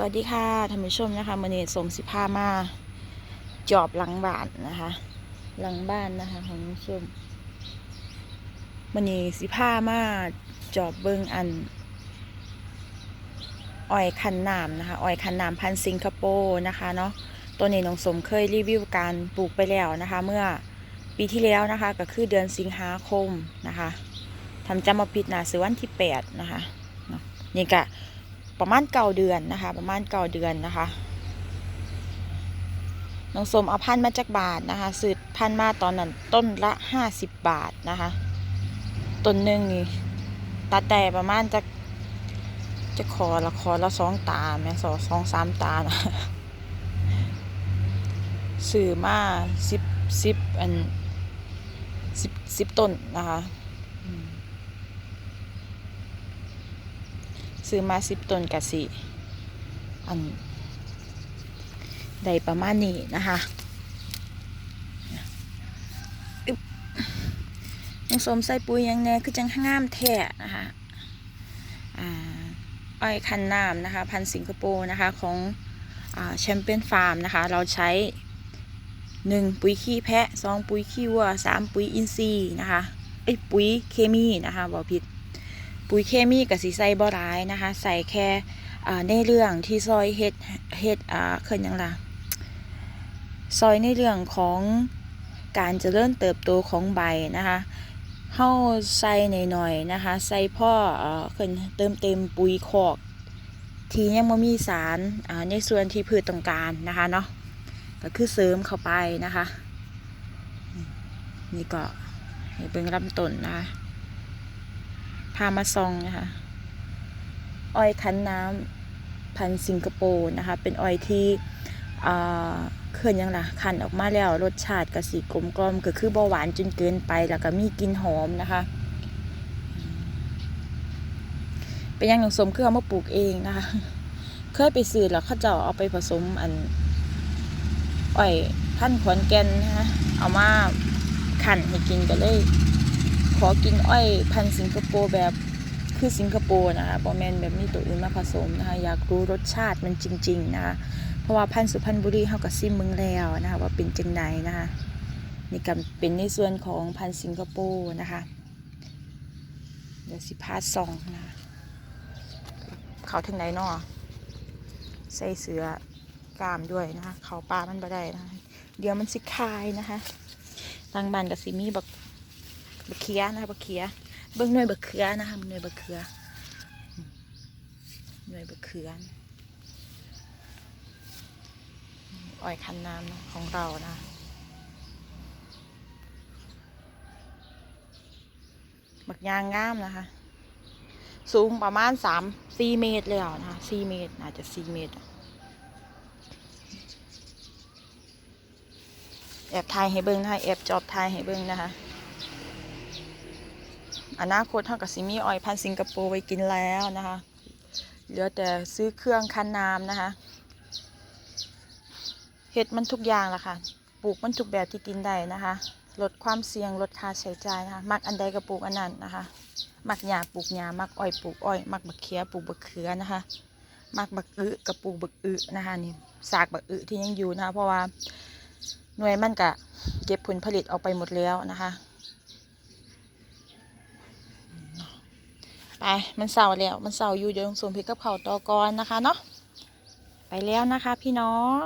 สวัสดีค่ะท่านผู้ชมนะคะมันนี้สมสิพามา จอบหลังบ้านนะคะ หลังบ้านนะคะของท่านผู้ชมมันนี้สิพามาจอบเบิงอันอ้อยคันน้ำนะคะอ้อยคันน้ำพันธุ์สิงคโปร์นะคะเนาะตัวนี้น้องสมเคยรีวิวการปลูกไปแล้วนะคะ เมื่อปีที่แล้วนะคะก็คือเดือนสิงหาคมนะคะทำจำมาผิดนะซื้อวันที่แปดนะคะเนาะนี่ก็ ประมาณเก้าเดือนนะคะ ประมาณเก้าเดือนนะคะน้องสมเอาพันธุ์มาจากบาทนะคะสืบพันธุ์มาตอนนั้นต้นละห้าสิบบาทนะคะต้นหนึ่งนี่ตาแต่ประมาณจะจะคอละคอละสองตาแม่สองสองสามตานะสื่อมาสิบสิบอันสิบสิบต้นนะคะอืม ซื้อมาสิบต้นกะสิอันได้ประมาณนี้นะคะยังสมใส่ปุ๋ยยังแน่คือจังงามแท้นะคะอ้อยคันน้ำนะคะพันสิงคโปร์นะคะของแชมเปี้ยนฟาร์มนะคะ เราใช้หนึ่งปุ๋ยขี้แพะสองปุ๋ยขี้วัวสามปุ๋ยอินทรีย์นะคะไอปุ๋ยเคมีนะคะบอกผิด ปุ๋ยเคมีกับสีใส่บ่ร้ายนะคะ ใส่แค่ในเรื่องที่ซอยเฮ็ดเฮ็ดอ่าเคยยังล่ะซอยในเรื่องของการเจริญเติบโตของใบนะคะเฮาใส่หน่อยๆนะคะ ใส่พ่อเอ่อเคยเติมเต็มปุ๋ยคอก ที่ยังไม่มีสารอ่าในส่วนที่พืชต้องการนะคะเนาะก็คือเสริมเข้าไปนะคะ นี่ก็ให้เบิ่งลำต้นนะคะ พามาซองนะคะอ้อยคั้นน้ำพันสิงคโปร์นะคะ เป็นอ้อยที่เคลื่อนยังล่ะคั้นออกมาแล้วรสชาติกะสีกลมกลอมก็คือบ่หวานจนเกินไปแล้วก็มีกลิ่นหอมนะคะ เป็นอยังหนึ่งสมคือเอามาปลูกเองนะคะ เคยไปซื้อแล้วเขาจะเอาไปผสมอันอ้อยพันขอนแก่นนะคะเอามาขั่นให้กินก็เลย ขอกินอ้อยพันธุ์สิงคโปร์แบบคือสิงคโปร์นะคะบอแมนแบบมีตัวอื่นมาผสมนะคะอยากรู้รสชาติมันจริง ๆ นะคะเพราะว่าพันธุ์สุพรรณบุรีเขากับซิมเมืองแล้วนะคะว่าเป็นจังใดนะคะนี่ก็เป็นในส่วนของพันธุ์สิงคโปร์นะคะเดี๋ยวสิพาซองนะคะเขาถึงไหนนาะใส่เสือกล้ามด้วยนะคะ เขาปลามันบ่ได้นะคะเดี๋ยวมันสิคายนะคะทางบ้านกับสิมีบัก บักเขียนะบักเขียเบิ้องหน่วยบักเขือนะคะหน่วยบักเขือหน่วยบักเขืออ้อยคันน้ำของเรานะบักยางงามนะคะ สูงประมาณสามสี่เมตรเลยอะนะคะสี่เมตรอาจจะสี่เมตรแอบถ่ายให้เบิ้งนะคะแอบจอบถ่ายให้เบิ้งนะคะ อนาคตเท่ากับซิมีออยพันสิงคโปร์ไว้กินแล้วนะคะ เหลือแต่ซื้อเครื่องคั้นน้ำนะคะเห็ดมันทุกอย่างละค่ะ ปลูกมันทุกแบบที่กินได้นะคะ ลดความเสี่ยงลดค่าใช้จ่ายนะคะ มักอันใดก็ปลูกอันนั้นนะคะ มักหญ้าปลูกหญ้ามักอ้อยปลูกอ้อย มักบักเขียปลูกบักเขือนะคะมักบักอึกับปลูกบักอึนะคะนี่สากบักอึที่ยังอยู่นะคะเพราะว่าหน่วยมันกะเก็บผลผลิตออกไปหมดแล้วนะคะ ไปมันเสาร์แล้ว มันเสาร์อยู่เดี๋ยวลงส่งพริกกับเขาต่อก่อนนะคะเนาะไปแล้วนะคะพี่น้อง